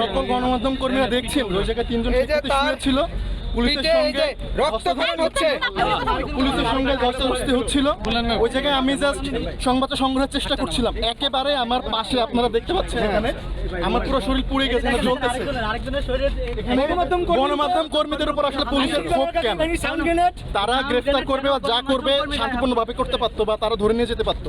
সকল গণমাধ্যম কর্মীরা দেখছেন ওই জায়গায় তিনজন পুলিশের সঙ্গে যে রক্তক্ষরণ হচ্ছে। পুলিশের সঙ্গে ধস্তাধস্তি হচ্ছিল। ওই জায়গায় আমি জাস্ট সংবাদটা সংগ্রহের চেষ্টা করছিলাম। একেবারে আমার পাশে আপনারা দেখতে পাচ্ছেন এখানে। আমার পুরো শরীর পুড়ে গেছে জ্বলতেছে। গণমাধ্যম কর্মীদের উপর আসলে পুলিশের ক্ষোভ কেন? তারা গ্রেফতার করবে বা যা করবে শান্তিপূর্ণভাবে করতে পারতো বা তারা ধরে নিয়ে যেতে পারতো।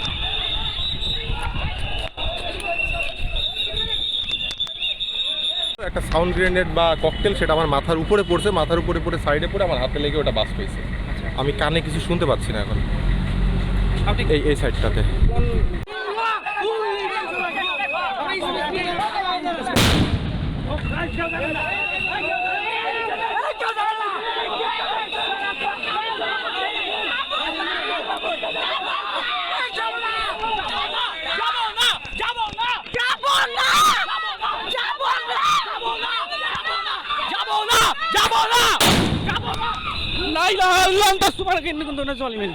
একটা সাউন্ড গ্রেনেড বা ককটেল সেটা আমার মাথার উপরে পড়ছে মাথার উপরে পড়ে সাইডে পড়ে আমার হাতে লেগে ওটা বাস হয়েছে। আমি কানে কিছু শুনতে পাচ্ছি না এখন। এই এই সাইডটাতে যাব না! যাব না! লাইলা আল্লাহ তাসুবাহ কিন্তু না চলিবেন